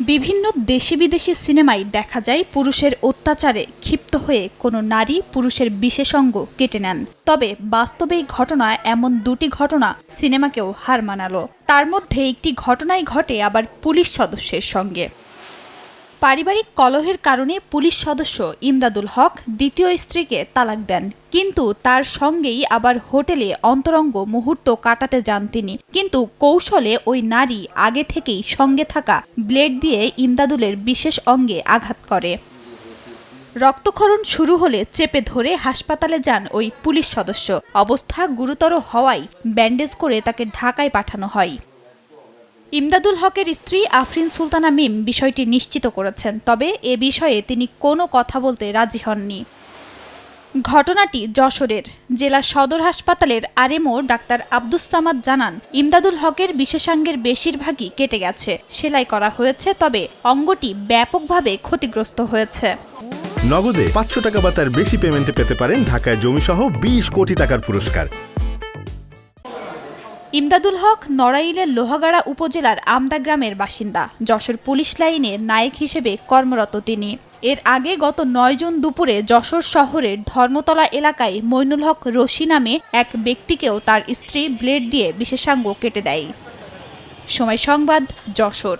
বিভিন্ন দেশি বিদেশি সিনেমায় দেখা যায় পুরুষের অত্যাচারে ক্ষিপ্ত হয়ে কোনো নারী পুরুষের বিশেষঙ্গ কেটে নেন। তবে বাস্তবে এই ঘটনায় এমন দুটি ঘটনা সিনেমাকেও হার মানালো। তার মধ্যে একটি ঘটনাই ঘটে আবার পুলিশ সদস্যের সঙ্গে। পারিবারিক কলহের কারণে পুলিশ সদস্য ইমদাদুল হক দ্বিতীয় স্ত্রীকে তালাক দেন। কিন্তু তার সঙ্গেই আবার হোটেলে অন্তরঙ্গ মুহূর্ত কাটাতে যান তিনি। কিন্তু কৌশলে ওই নারী আগে থেকেই সঙ্গে থাকা ব্লেড দিয়ে ইমদাদুলের বিশেষ অঙ্গে আঘাত করে। রক্তক্ষরণ শুরু হলে চেপে ধরে হাসপাতালে যান ওই পুলিশ সদস্য। অবস্থা গুরুতর হওয়ায় ব্যান্ডেজ করে তাকে ঢাকায় পাঠানো হয়। ইমদাদুল হকের স্ত্রী আফরিন সুলতানা মিম বিষয়টি নিশ্চিত করেছেন, তবে এ বিষয়ে তিনি কোনো কথা বলতে রাজি হননি। ঘটনাটি যশোরের জেলা সদর হাসপাতালের আরএমও ডাক্তার আব্দুস সামাদ জানান, ইমদাদুল হকের বিশেষাঙ্গের বেশিরভাগই কেটে গেছে, সেলাই করা হয়েছে, তবে অঙ্গটি ব্যাপকভাবে ক্ষতিগ্রস্ত হয়েছে। নগদে পাঁচশো টাকা বা তার বেশি পেমেন্টে পেতে পারেন ঢাকায় জমিসহ বিশ কোটি টাকার পুরস্কার। ইমদাদুল হক নড়াইলের লোহাগাড়া উপজেলার আমদা গ্রামের বাসিন্দা। যশোর পুলিশ লাইনে নায়ক হিসেবে কর্মরত তিনি। এর আগে গত নয় জুন দুপুরে যশোর শহরের ধর্মতলা এলাকায় মইনুল হক রশি নামে এক ব্যক্তিকেও তার স্ত্রী ব্লেড দিয়ে বিশেষাঙ্গ কেটে দেয়। সময় সংবাদ, যশোর।